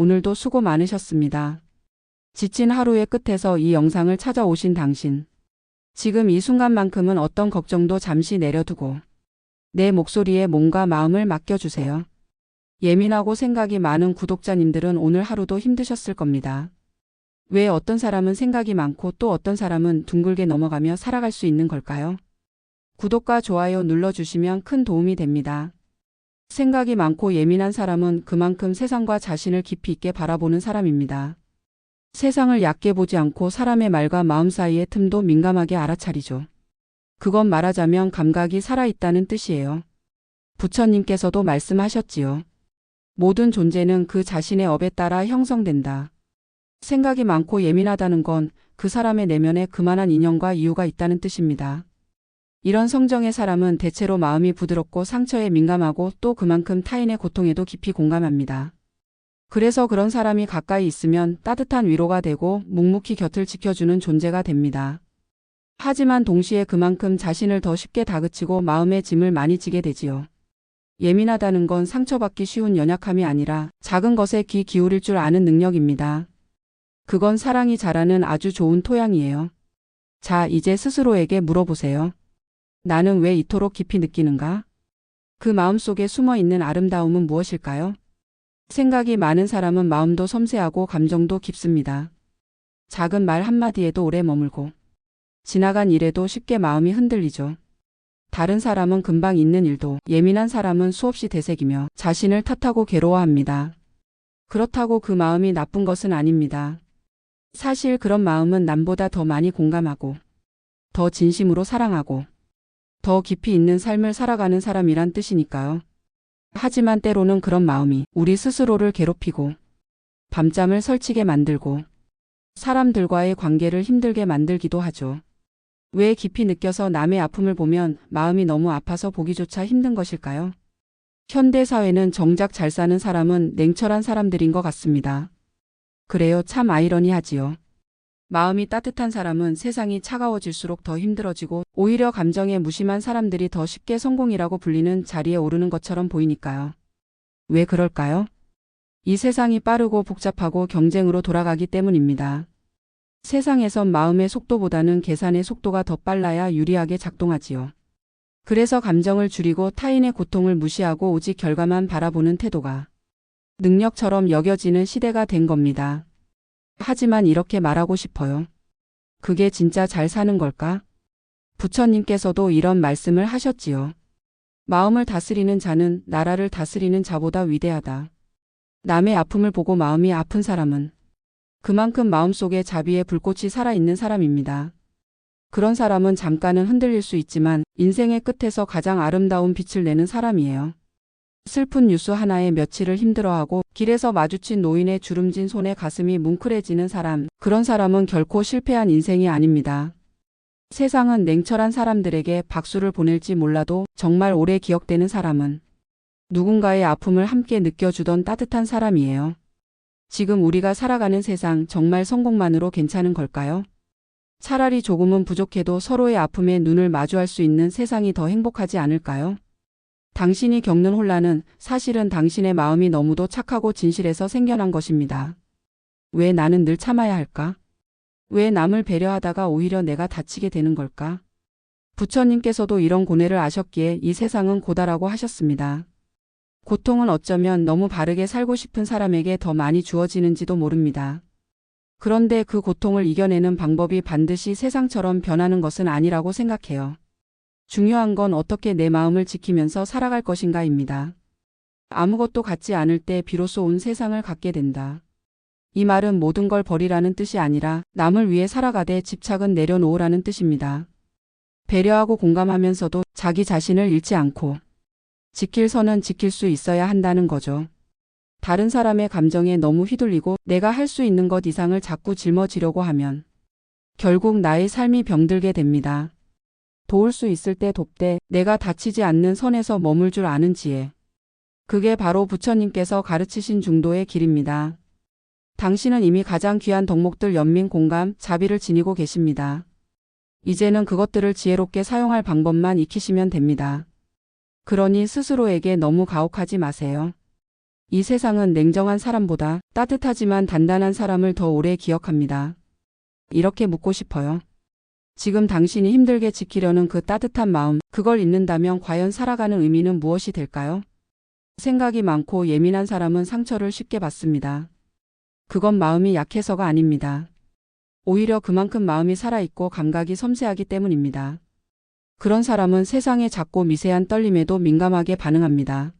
오늘도 수고 많으셨습니다. 지친 하루의 끝에서 이 영상을 찾아오신 당신. 지금 이 순간만큼은 어떤 걱정도 잠시 내려두고 내 목소리에 몸과 마음을 맡겨주세요. 예민하고 생각이 많은 구독자님들은 오늘 하루도 힘드셨을 겁니다. 왜 어떤 사람은 생각이 많고 또 어떤 사람은 둥글게 넘어가며 살아갈 수 있는 걸까요? 구독과 좋아요 눌러주시면 큰 도움이 됩니다. 생각이 많고 예민한 사람은 그만큼 세상과 자신을 깊이 있게 바라보는 사람입니다. 세상을 얕게 보지 않고 사람의 말과 마음 사이의 틈도 민감하게 알아차리죠. 그건 말하자면 감각이 살아있다는 뜻이에요. 부처님께서도 말씀하셨지요. 모든 존재는 그 자신의 업에 따라 형성된다. 생각이 많고 예민하다는 건 그 사람의 내면에 그만한 인연과 이유가 있다는 뜻입니다. 이런 성정의 사람은 대체로 마음이 부드럽고 상처에 민감하고 또 그만큼 타인의 고통에도 깊이 공감합니다. 그래서 그런 사람이 가까이 있으면 따뜻한 위로가 되고 묵묵히 곁을 지켜주는 존재가 됩니다. 하지만 동시에 그만큼 자신을 더 쉽게 다그치고 마음의 짐을 많이 지게 되지요. 예민하다는 건 상처받기 쉬운 연약함이 아니라 작은 것에 귀 기울일 줄 아는 능력입니다. 그건 사랑이 자라는 아주 좋은 토양이에요. 자, 이제 스스로에게 물어보세요. 나는 왜 이토록 깊이 느끼는가? 그 마음 속에 숨어 있는 아름다움은 무엇일까요? 생각이 많은 사람은 마음도 섬세하고 감정도 깊습니다. 작은 말 한마디에도 오래 머물고 지나간 일에도 쉽게 마음이 흔들리죠. 다른 사람은 금방 잊는 일도 예민한 사람은 수없이 되새기며 자신을 탓하고 괴로워합니다. 그렇다고 그 마음이 나쁜 것은 아닙니다. 사실 그런 마음은 남보다 더 많이 공감하고 더 진심으로 사랑하고 더 깊이 있는 삶을 살아가는 사람이란 뜻이니까요. 하지만 때로는 그런 마음이 우리 스스로를 괴롭히고 밤잠을 설치게 만들고 사람들과의 관계를 힘들게 만들기도 하죠. 왜 깊이 느껴서 남의 아픔을 보면 마음이 너무 아파서 보기조차 힘든 것일까요? 현대 사회는 정작 잘 사는 사람은 냉철한 사람들인 것 같습니다. 그래요, 참 아이러니하지요. 마음이 따뜻한 사람은 세상이 차가워질수록 더 힘들어지고 오히려 감정에 무심한 사람들이 더 쉽게 성공이라고 불리는 자리에 오르는 것처럼 보이니까요. 왜 그럴까요? 이 세상이 빠르고 복잡하고 경쟁으로 돌아가기 때문입니다. 세상에선 마음의 속도보다는 계산의 속도가 더 빨라야 유리하게 작동하지요. 그래서 감정을 줄이고 타인의 고통을 무시하고 오직 결과만 바라보는 태도가 능력처럼 여겨지는 시대가 된 겁니다. 하지만 이렇게 말하고 싶어요. 그게 진짜 잘 사는 걸까? 부처님께서도 이런 말씀을 하셨지요. 마음을 다스리는 자는 나라를 다스리는 자보다 위대하다. 남의 아픔을 보고 마음이 아픈 사람은 그만큼 마음속에 자비의 불꽃이 살아있는 사람입니다. 그런 사람은 잠깐은 흔들릴 수 있지만 인생의 끝에서 가장 아름다운 빛을 내는 사람이에요. 슬픈 뉴스 하나에 며칠을 힘들어하고 길에서 마주친 노인의 주름진 손에 가슴이 뭉클해지는 사람, 그런 사람은 결코 실패한 인생이 아닙니다. 세상은 냉철한 사람들에게 박수를 보낼지 몰라도 정말 오래 기억되는 사람은 누군가의 아픔을 함께 느껴주던 따뜻한 사람이에요. 지금 우리가 살아가는 세상 정말 성공만으로 괜찮은 걸까요? 차라리 조금은 부족해도 서로의 아픔에 눈을 마주할 수 있는 세상이 더 행복하지 않을까요? 당신이 겪는 혼란은 사실은 당신의 마음이 너무도 착하고 진실해서 생겨난 것입니다. 왜 나는 늘 참아야 할까? 왜 남을 배려하다가 오히려 내가 다치게 되는 걸까? 부처님께서도 이런 고뇌를 아셨기에 이 세상은 고다라고 하셨습니다. 고통은 어쩌면 너무 바르게 살고 싶은 사람에게 더 많이 주어지는지도 모릅니다. 그런데 그 고통을 이겨내는 방법이 반드시 세상처럼 변하는 것은 아니라고 생각해요. 중요한 건 어떻게 내 마음을 지키면서 살아갈 것인가입니다. 아무것도 갖지 않을 때 비로소 온 세상을 갖게 된다. 이 말은 모든 걸 버리라는 뜻이 아니라 남을 위해 살아가되 집착은 내려놓으라는 뜻입니다. 배려하고 공감하면서도 자기 자신을 잃지 않고 지킬 선은 지킬 수 있어야 한다는 거죠. 다른 사람의 감정에 너무 휘둘리고 내가 할 수 있는 것 이상을 자꾸 짊어지려고 하면 결국 나의 삶이 병들게 됩니다. 도울 수 있을 때 돕되 내가 다치지 않는 선에서 머물 줄 아는 지혜. 그게 바로 부처님께서 가르치신 중도의 길입니다. 당신은 이미 가장 귀한 덕목들 연민 공감, 자비를 지니고 계십니다. 이제는 그것들을 지혜롭게 사용할 방법만 익히시면 됩니다. 그러니 스스로에게 너무 가혹하지 마세요. 이 세상은 냉정한 사람보다 따뜻하지만 단단한 사람을 더 오래 기억합니다. 이렇게 묻고 싶어요. 지금 당신이 힘들게 지키려는 그 따뜻한 마음, 그걸 잊는다면 과연 살아가는 의미는 무엇이 될까요? 생각이 많고 예민한 사람은 상처를 쉽게 받습니다. 그건 마음이 약해서가 아닙니다. 오히려 그만큼 마음이 살아있고 감각이 섬세하기 때문입니다. 그런 사람은 세상의 작고 미세한 떨림에도 민감하게 반응합니다.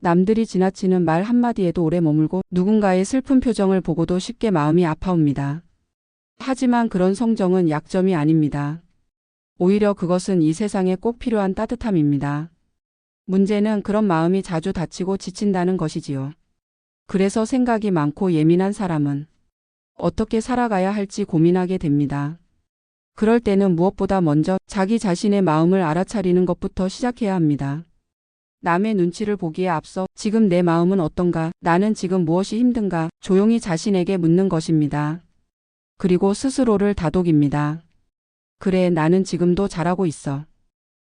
남들이 지나치는 말 한마디에도 오래 머물고 누군가의 슬픈 표정을 보고도 쉽게 마음이 아파옵니다. 하지만 그런 성정은 약점이 아닙니다. 오히려 그것은 이 세상에 꼭 필요한 따뜻함입니다. 문제는 그런 마음이 자주 다치고 지친다는 것이지요. 그래서 생각이 많고 예민한 사람은 어떻게 살아가야 할지 고민하게 됩니다. 그럴 때는 무엇보다 먼저 자기 자신의 마음을 알아차리는 것부터 시작해야 합니다. 남의 눈치를 보기에 앞서 지금 내 마음은 어떤가, 나는 지금 무엇이 힘든가, 조용히 자신에게 묻는 것입니다. 그리고 스스로를 다독입니다. 그래, 나는 지금도 잘하고 있어.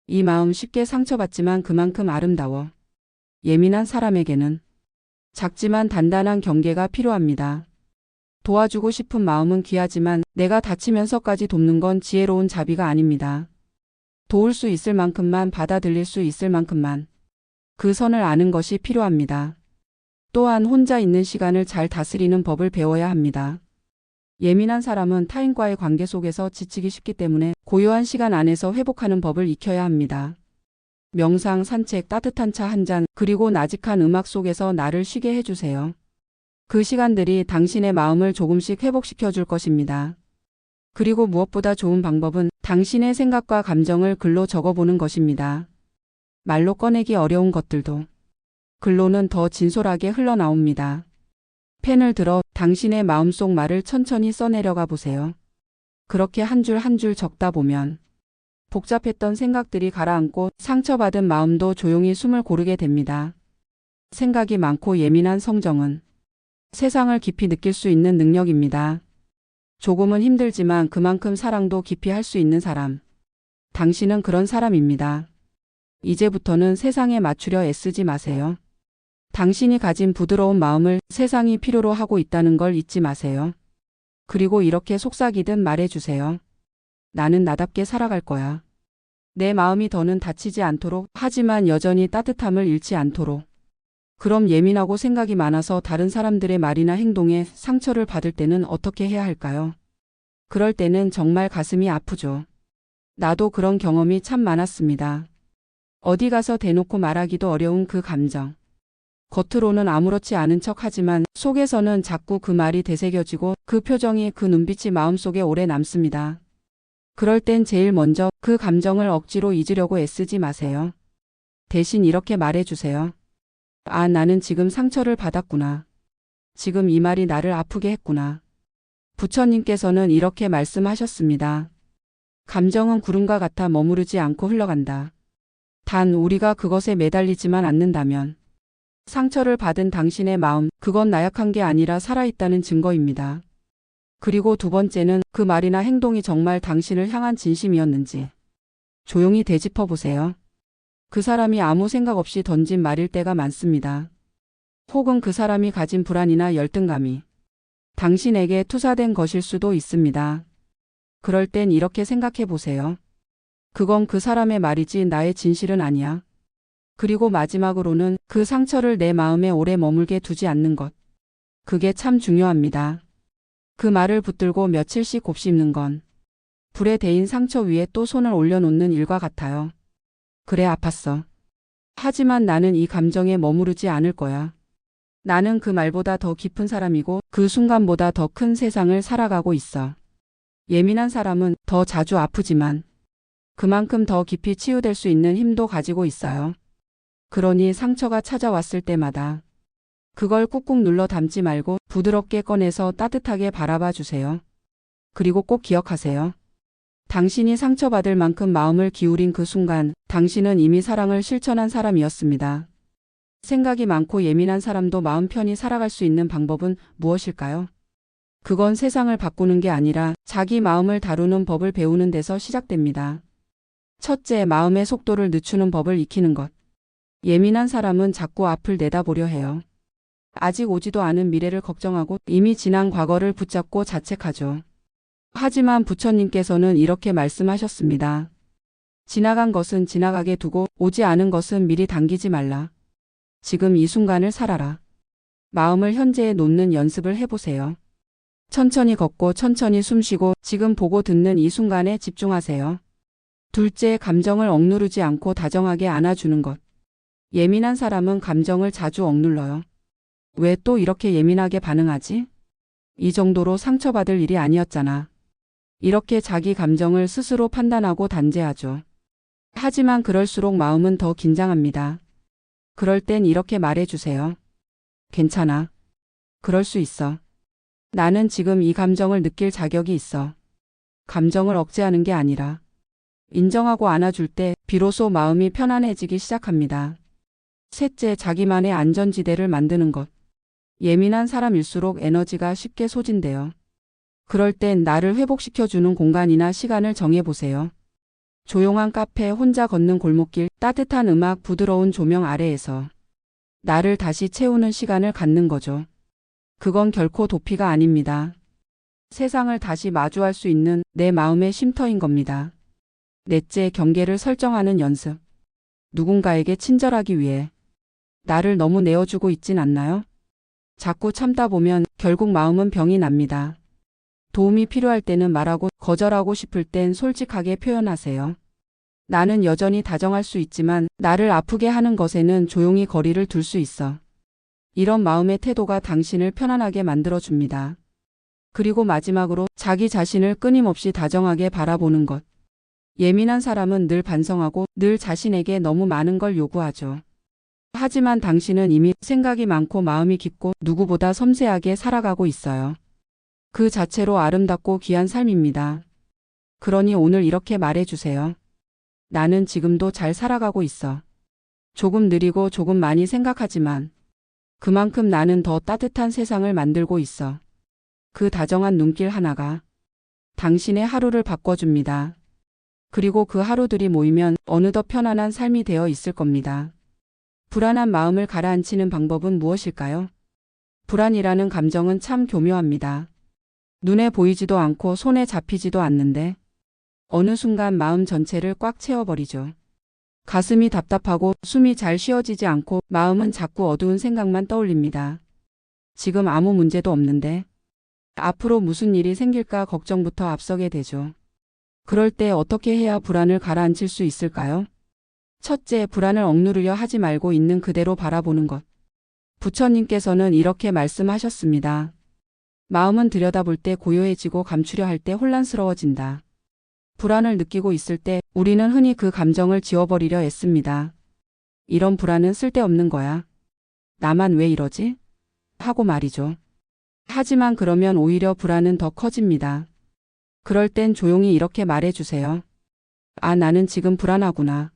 이 마음 쉽게 상처받지만 그만큼 아름다워. 예민한 사람에게는 작지만 단단한 경계가 필요합니다. 도와주고 싶은 마음은 귀하지만 내가 다치면서까지 돕는 건 지혜로운 자비가 아닙니다. 도울 수 있을 만큼만 받아들일 수 있을 만큼만 그 선을 아는 것이 필요합니다. 또한 혼자 있는 시간을 잘 다스리는 법을 배워야 합니다. 예민한 사람은 타인과의 관계 속에서 지치기 쉽기 때문에 고요한 시간 안에서 회복하는 법을 익혀야 합니다. 명상, 산책, 따뜻한 차 한 잔, 그리고 나직한 음악 속에서 나를 쉬게 해주세요. 그 시간들이 당신의 마음을 조금씩 회복시켜 줄 것입니다. 그리고 무엇보다 좋은 방법은 당신의 생각과 감정을 글로 적어보는 것입니다. 말로 꺼내기 어려운 것들도 글로는 더 진솔하게 흘러나옵니다. 펜을 들어 당신의 마음속 말을 천천히 써내려가 보세요. 그렇게 한줄 한 줄 적다 보면 복잡했던 생각들이 가라앉고 상처받은 마음도 조용히 숨을 고르게 됩니다. 생각이 많고 예민한 성정은 세상을 깊이 느낄 수 있는 능력입니다. 조금은 힘들지만 그만큼 사랑도 깊이 할 수 있는 사람. 당신은 그런 사람입니다. 이제부터는 세상에 맞추려 애쓰지 마세요. 당신이 가진 부드러운 마음을 세상이 필요로 하고 있다는 걸 잊지 마세요. 그리고 이렇게 속삭이듯 말해주세요. 나는 나답게 살아갈 거야. 내 마음이 더는 다치지 않도록 하지만 여전히 따뜻함을 잃지 않도록. 그럼 예민하고 생각이 많아서 다른 사람들의 말이나 행동에 상처를 받을 때는 어떻게 해야 할까요? 그럴 때는 정말 가슴이 아프죠. 나도 그런 경험이 참 많았습니다. 어디 가서 대놓고 말하기도 어려운 그 감정. 겉으로는 아무렇지 않은 척 하지만 속에서는 자꾸 그 말이 되새겨지고 그 표정이 그 눈빛이 마음속에 오래 남습니다. 그럴 땐 제일 먼저 그 감정을 억지로 잊으려고 애쓰지 마세요. 대신 이렇게 말해주세요. 아, 나는 지금 상처를 받았구나. 지금 이 말이 나를 아프게 했구나. 부처님께서는 이렇게 말씀하셨습니다. 감정은 구름과 같아 머무르지 않고 흘러간다. 단 우리가 그것에 매달리지만 않는다면 상처를 받은 당신의 마음, 그건 나약한 게 아니라 살아있다는 증거입니다. 그리고 두 번째는 그 말이나 행동이 정말 당신을 향한 진심이었는지 조용히 되짚어 보세요. 그 사람이 아무 생각 없이 던진 말일 때가 많습니다. 혹은 그 사람이 가진 불안이나 열등감이 당신에게 투사된 것일 수도 있습니다. 그럴 땐 이렇게 생각해 보세요. 그건 그 사람의 말이지 나의 진실은 아니야. 그리고 마지막으로는 그 상처를 내 마음에 오래 머물게 두지 않는 것. 그게 참 중요합니다. 그 말을 붙들고 며칠씩 곱씹는 건 불에 데인 상처 위에 또 손을 올려놓는 일과 같아요. 그래 아팠어. 하지만 나는 이 감정에 머무르지 않을 거야. 나는 그 말보다 더 깊은 사람이고 그 순간보다 더 큰 세상을 살아가고 있어. 예민한 사람은 더 자주 아프지만 그만큼 더 깊이 치유될 수 있는 힘도 가지고 있어요. 그러니 상처가 찾아왔을 때마다 그걸 꾹꾹 눌러 담지 말고 부드럽게 꺼내서 따뜻하게 바라봐 주세요. 그리고 꼭 기억하세요. 당신이 상처받을 만큼 마음을 기울인 그 순간 당신은 이미 사랑을 실천한 사람이었습니다. 생각이 많고 예민한 사람도 마음 편히 살아갈 수 있는 방법은 무엇일까요? 그건 세상을 바꾸는 게 아니라 자기 마음을 다루는 법을 배우는 데서 시작됩니다. 첫째, 마음의 속도를 늦추는 법을 익히는 것. 예민한 사람은 자꾸 앞을 내다보려 해요. 아직 오지도 않은 미래를 걱정하고 이미 지난 과거를 붙잡고 자책하죠. 하지만 부처님께서는 이렇게 말씀하셨습니다. 지나간 것은 지나가게 두고 오지 않은 것은 미리 당기지 말라. 지금 이 순간을 살아라. 마음을 현재에 놓는 연습을 해보세요. 천천히 걷고 천천히 숨쉬고 지금 보고 듣는 이 순간에 집중하세요. 둘째, 감정을 억누르지 않고 다정하게 안아주는 것. 예민한 사람은 감정을 자주 억눌러요. 왜 또 이렇게 예민하게 반응하지? 이 정도로 상처받을 일이 아니었잖아. 이렇게 자기 감정을 스스로 판단하고 단죄하죠. 하지만 그럴수록 마음은 더 긴장합니다. 그럴 땐 이렇게 말해주세요. 괜찮아. 그럴 수 있어. 나는 지금 이 감정을 느낄 자격이 있어. 감정을 억제하는 게 아니라 인정하고 안아줄 때 비로소 마음이 편안해지기 시작합니다. 셋째, 자기만의 안전지대를 만드는 것. 예민한 사람일수록 에너지가 쉽게 소진돼요. 그럴 땐 나를 회복시켜주는 공간이나 시간을 정해보세요. 조용한 카페, 혼자 걷는 골목길, 따뜻한 음악, 부드러운 조명 아래에서 나를 다시 채우는 시간을 갖는 거죠. 그건 결코 도피가 아닙니다. 세상을 다시 마주할 수 있는 내 마음의 쉼터인 겁니다. 넷째, 경계를 설정하는 연습. 누군가에게 친절하기 위해 나를 너무 내어주고 있진 않나요? 자꾸 참다 보면 결국 마음은 병이 납니다. 도움이 필요할 때는 말하고 거절하고 싶을 땐 솔직하게 표현하세요. 나는 여전히 다정할 수 있지만 나를 아프게 하는 것에는 조용히 거리를 둘 수 있어. 이런 마음의 태도가 당신을 편안하게 만들어줍니다. 그리고 마지막으로 자기 자신을 끊임없이 다정하게 바라보는 것. 예민한 사람은 늘 반성하고 늘 자신에게 너무 많은 걸 요구하죠. 하지만 당신은 이미 생각이 많고 마음이 깊고 누구보다 섬세하게 살아가고 있어요. 그 자체로 아름답고 귀한 삶입니다. 그러니 오늘 이렇게 말해주세요. 나는 지금도 잘 살아가고 있어. 조금 느리고 조금 많이 생각하지만 그만큼 나는 더 따뜻한 세상을 만들고 있어. 그 다정한 눈길 하나가 당신의 하루를 바꿔줍니다. 그리고 그 하루들이 모이면 어느덧 편안한 삶이 되어 있을 겁니다. 불안한 마음을 가라앉히는 방법은 무엇일까요? 불안이라는 감정은 참 교묘합니다. 눈에 보이지도 않고 손에 잡히지도 않는데 어느 순간 마음 전체를 꽉 채워버리죠. 가슴이 답답하고 숨이 잘 쉬어지지 않고 마음은 자꾸 어두운 생각만 떠올립니다. 지금 아무 문제도 없는데 앞으로 무슨 일이 생길까 걱정부터 앞서게 되죠. 그럴 때 어떻게 해야 불안을 가라앉힐 수 있을까요? 첫째, 불안을 억누르려 하지 말고 있는 그대로 바라보는 것. 부처님께서는 이렇게 말씀하셨습니다. 마음은 들여다볼 때 고요해지고 감추려 할 때 혼란스러워진다. 불안을 느끼고 있을 때 우리는 흔히 그 감정을 지워버리려 애씁니다. 이런 불안은 쓸데없는 거야. 나만 왜 이러지? 하고 말이죠. 하지만 그러면 오히려 불안은 더 커집니다. 그럴 땐 조용히 이렇게 말해주세요. 아, 나는 지금 불안하구나.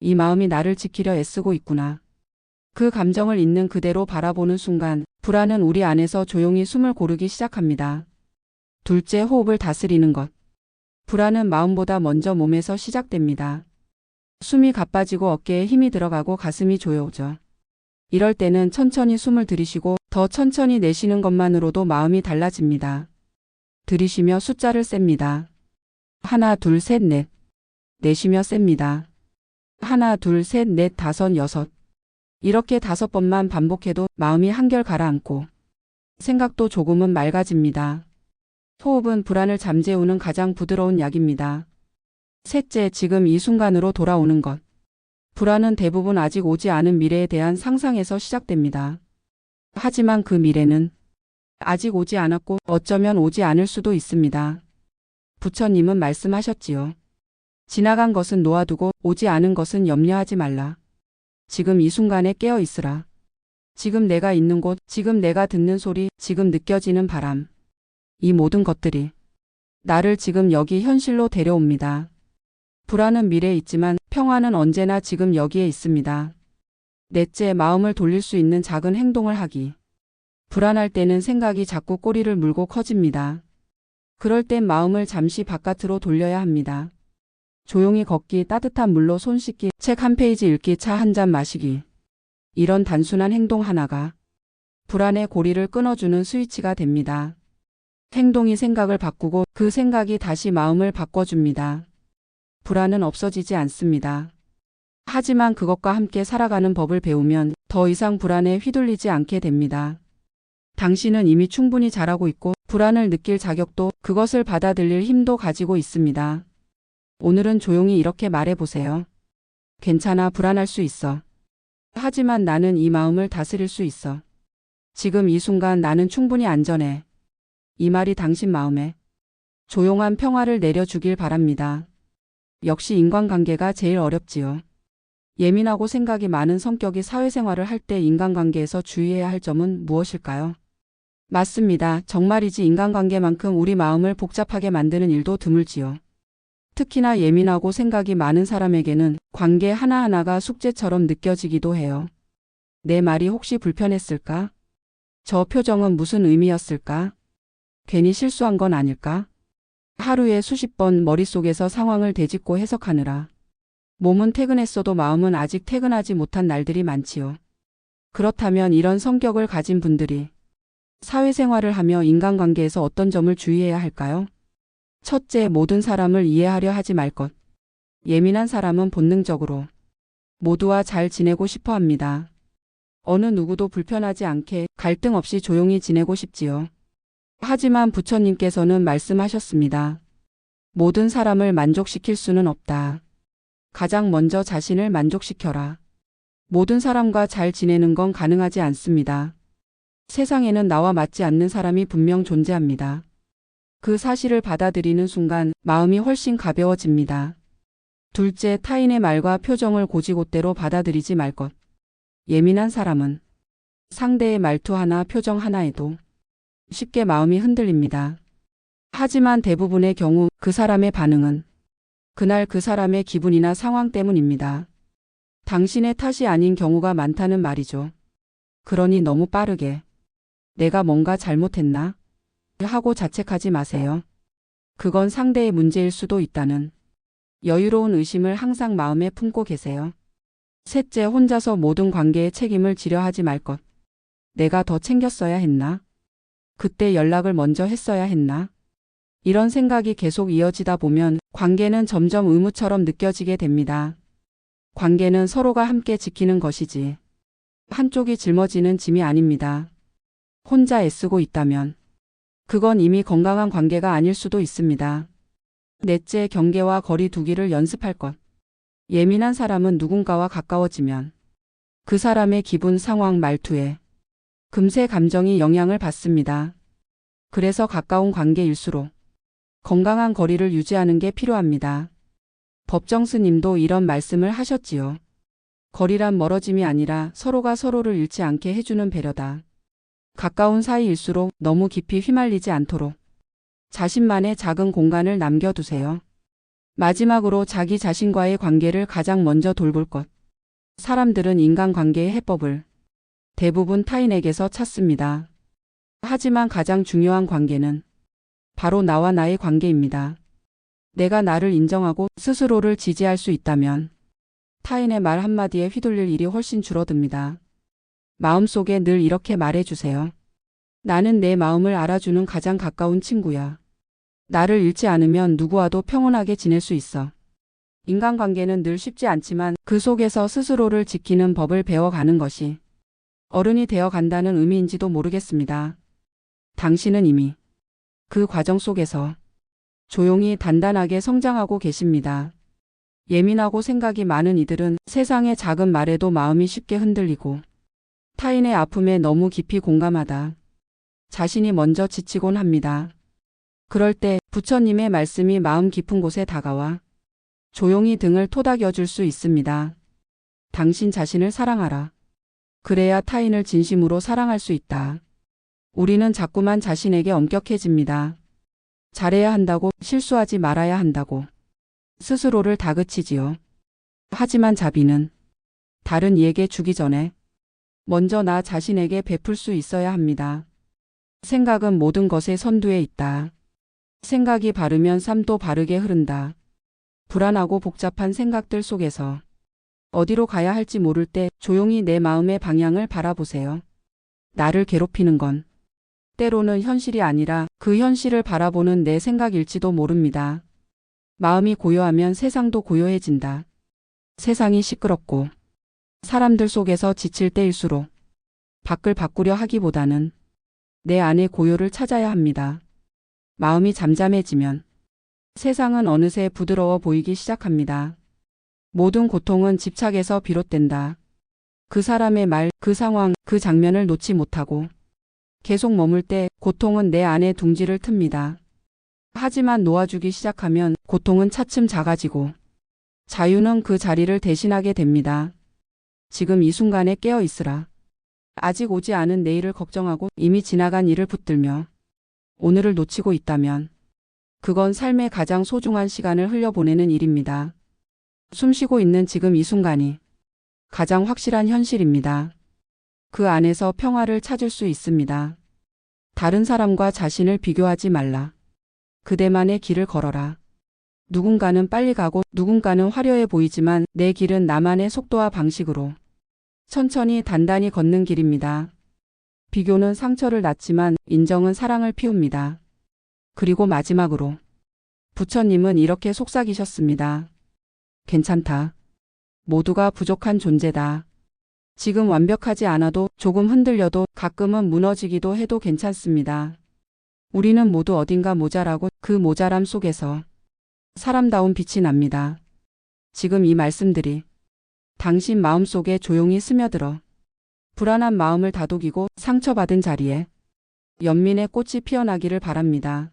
이 마음이 나를 지키려 애쓰고 있구나. 그 감정을 있는 그대로 바라보는 순간 불안은 우리 안에서 조용히 숨을 고르기 시작합니다. 둘째 호흡을 다스리는 것. 불안은 마음보다 먼저 몸에서 시작됩니다. 숨이 가빠지고 어깨에 힘이 들어가고 가슴이 조여오죠. 이럴 때는 천천히 숨을 들이쉬고 더 천천히 내쉬는 것만으로도 마음이 달라집니다. 들이쉬며 숫자를 셉니다. 하나, 둘, 셋, 넷. 내쉬며 셉니다. 하나, 둘, 셋, 넷, 다섯, 여섯. 이렇게 다섯 번만 반복해도 마음이 한결 가라앉고 생각도 조금은 맑아집니다. 호흡은 불안을 잠재우는 가장 부드러운 약입니다. 셋째, 지금 이 순간으로 돌아오는 것. 불안은 대부분 아직 오지 않은 미래에 대한 상상에서 시작됩니다. 하지만 그 미래는 아직 오지 않았고 어쩌면 오지 않을 수도 있습니다. 부처님은 말씀하셨지요. 지나간 것은 놓아두고 오지 않은 것은 염려하지 말라. 지금 이 순간에 깨어 있으라. 지금 내가 있는 곳, 지금 내가 듣는 소리, 지금 느껴지는 바람. 이 모든 것들이 나를 지금 여기 현실로 데려옵니다. 불안은 미래에 있지만 평화는 언제나 지금 여기에 있습니다. 넷째, 마음을 돌릴 수 있는 작은 행동을 하기. 불안할 때는 생각이 자꾸 꼬리를 물고 커집니다. 그럴 땐 마음을 잠시 바깥으로 돌려야 합니다. 조용히 걷기, 따뜻한 물로 손 씻기, 책 한 페이지 읽기, 차 한 잔 마시기. 이런 단순한 행동 하나가 불안의 고리를 끊어주는 스위치가 됩니다. 행동이 생각을 바꾸고 그 생각이 다시 마음을 바꿔줍니다. 불안은 없어지지 않습니다. 하지만 그것과 함께 살아가는 법을 배우면 더 이상 불안에 휘둘리지 않게 됩니다. 당신은 이미 충분히 잘하고 있고 불안을 느낄 자격도 그것을 받아들일 힘도 가지고 있습니다. 오늘은 조용히 이렇게 말해보세요. 괜찮아, 불안할 수 있어. 하지만 나는 이 마음을 다스릴 수 있어. 지금 이 순간 나는 충분히 안전해. 이 말이 당신 마음에 조용한 평화를 내려주길 바랍니다. 역시 인간관계가 제일 어렵지요. 예민하고 생각이 많은 성격이 사회생활을 할 때 인간관계에서 주의해야 할 점은 무엇일까요? 맞습니다. 정말이지 인간관계만큼 우리 마음을 복잡하게 만드는 일도 드물지요. 특히나 예민하고 생각이 많은 사람에게는 관계 하나하나가 숙제처럼 느껴지기도 해요. 내 말이 혹시 불편했을까? 저 표정은 무슨 의미였을까? 괜히 실수한 건 아닐까? 하루에 수십 번 머릿속에서 상황을 되짚고 해석하느라 몸은 퇴근했어도 마음은 아직 퇴근하지 못한 날들이 많지요. 그렇다면 이런 성격을 가진 분들이 사회생활을 하며 인간관계에서 어떤 점을 주의해야 할까요? 첫째, 모든 사람을 이해하려 하지 말 것. 예민한 사람은 본능적으로 모두와 잘 지내고 싶어 합니다. 어느 누구도 불편하지 않게 갈등 없이 조용히 지내고 싶지요. 하지만 부처님께서는 말씀하셨습니다. 모든 사람을 만족시킬 수는 없다. 가장 먼저 자신을 만족시켜라. 모든 사람과 잘 지내는 건 가능하지 않습니다. 세상에는 나와 맞지 않는 사람이 분명 존재합니다. 그 사실을 받아들이는 순간 마음이 훨씬 가벼워집니다. 둘째, 타인의 말과 표정을 고지고대로 받아들이지 말 것. 예민한 사람은 상대의 말투 하나, 표정 하나에도 쉽게 마음이 흔들립니다. 하지만 대부분의 경우 그 사람의 반응은 그날 그 사람의 기분이나 상황 때문입니다. 당신의 탓이 아닌 경우가 많다는 말이죠. 그러니 너무 빠르게 내가 뭔가 잘못했나? 하고 자책하지 마세요. 그건 상대의 문제일 수도 있다는 여유로운 의심을 항상 마음에 품고 계세요. 셋째, 혼자서 모든 관계에 책임을 지려 하지 말 것. 내가 더 챙겼어야 했나? 그때 연락을 먼저 했어야 했나? 이런 생각이 계속 이어지다 보면 관계는 점점 의무처럼 느껴지게 됩니다. 관계는 서로가 함께 지키는 것이지. 한쪽이 짊어지는 짐이 아닙니다. 혼자 애쓰고 있다면 그건 이미 건강한 관계가 아닐 수도 있습니다. 넷째, 경계와 거리 두기를 연습할 것. 예민한 사람은 누군가와 가까워지면 그 사람의 기분, 상황, 말투에 금세 감정이 영향을 받습니다. 그래서 가까운 관계일수록 건강한 거리를 유지하는 게 필요합니다. 법정 스님도 이런 말씀을 하셨지요. 거리란 멀어짐이 아니라 서로가 서로를 잃지 않게 해주는 배려다. 가까운 사이일수록 너무 깊이 휘말리지 않도록 자신만의 작은 공간을 남겨두세요. 마지막으로 자기 자신과의 관계를 가장 먼저 돌볼 것. 사람들은 인간관계의 해법을 대부분 타인에게서 찾습니다. 하지만 가장 중요한 관계는 바로 나와 나의 관계입니다. 내가 나를 인정하고 스스로를 지지할 수 있다면 타인의 말 한마디에 휘둘릴 일이 훨씬 줄어듭니다. 마음속에 늘 이렇게 말해주세요. 나는 내 마음을 알아주는 가장 가까운 친구야. 나를 잃지 않으면 누구와도 평온하게 지낼 수 있어. 인간관계는 늘 쉽지 않지만 그 속에서 스스로를 지키는 법을 배워가는 것이 어른이 되어 간다는 의미인지도 모르겠습니다. 당신은 이미 그 과정 속에서 조용히 단단하게 성장하고 계십니다. 예민하고 생각이 많은 이들은 세상의 작은 말에도 마음이 쉽게 흔들리고 타인의 아픔에 너무 깊이 공감하다. 자신이 먼저 지치곤 합니다. 그럴 때 부처님의 말씀이 마음 깊은 곳에 다가와 조용히 등을 토닥여 줄 수 있습니다. 당신 자신을 사랑하라. 그래야 타인을 진심으로 사랑할 수 있다. 우리는 자꾸만 자신에게 엄격해집니다. 잘해야 한다고 실수하지 말아야 한다고 스스로를 다그치지요. 하지만 자비는 다른 이에게 주기 전에 먼저 나 자신에게 베풀 수 있어야 합니다. 생각은 모든 것의 선두에 있다. 생각이 바르면 삶도 바르게 흐른다. 불안하고 복잡한 생각들 속에서 어디로 가야 할지 모를 때 조용히 내 마음의 방향을 바라보세요. 나를 괴롭히는 건 때로는 현실이 아니라 그 현실을 바라보는 내 생각일지도 모릅니다. 마음이 고요하면 세상도 고요해진다. 세상이 시끄럽고 사람들 속에서 지칠 때일수록 밖을 바꾸려 하기보다는 내 안의 고요를 찾아야 합니다. 마음이 잠잠해지면 세상은 어느새 부드러워 보이기 시작합니다. 모든 고통은 집착에서 비롯된다. 그 사람의 말, 그 상황, 그 장면을 놓지 못하고 계속 머물 때 고통은 내 안에 둥지를 틉니다. 하지만 놓아주기 시작하면 고통은 차츰 작아지고 자유는 그 자리를 대신하게 됩니다. 지금 이 순간에 깨어 있으라. 아직 오지 않은 내일을 걱정하고 이미 지나간 일을 붙들며 오늘을 놓치고 있다면 그건 삶의 가장 소중한 시간을 흘려보내는 일입니다. 숨쉬고 있는 지금 이 순간이 가장 확실한 현실입니다. 그 안에서 평화를 찾을 수 있습니다. 다른 사람과 자신을 비교하지 말라. 그대만의 길을 걸어라. 누군가는 빨리 가고 누군가는 화려해 보이지만 내 길은 나만의 속도와 방식으로 천천히 단단히 걷는 길입니다. 비교는 상처를 낳지만 인정은 사랑을 피웁니다. 그리고 마지막으로 부처님은 이렇게 속삭이셨습니다. 괜찮다. 모두가 부족한 존재다. 지금 완벽하지 않아도 조금 흔들려도 가끔은 무너지기도 해도 괜찮습니다. 우리는 모두 어딘가 모자라고 그 모자람 속에서 사람다운 빛이 납니다. 지금 이 말씀들이 당신 마음속에 조용히 스며들어 불안한 마음을 다독이고 상처받은 자리에 연민의 꽃이 피어나기를 바랍니다.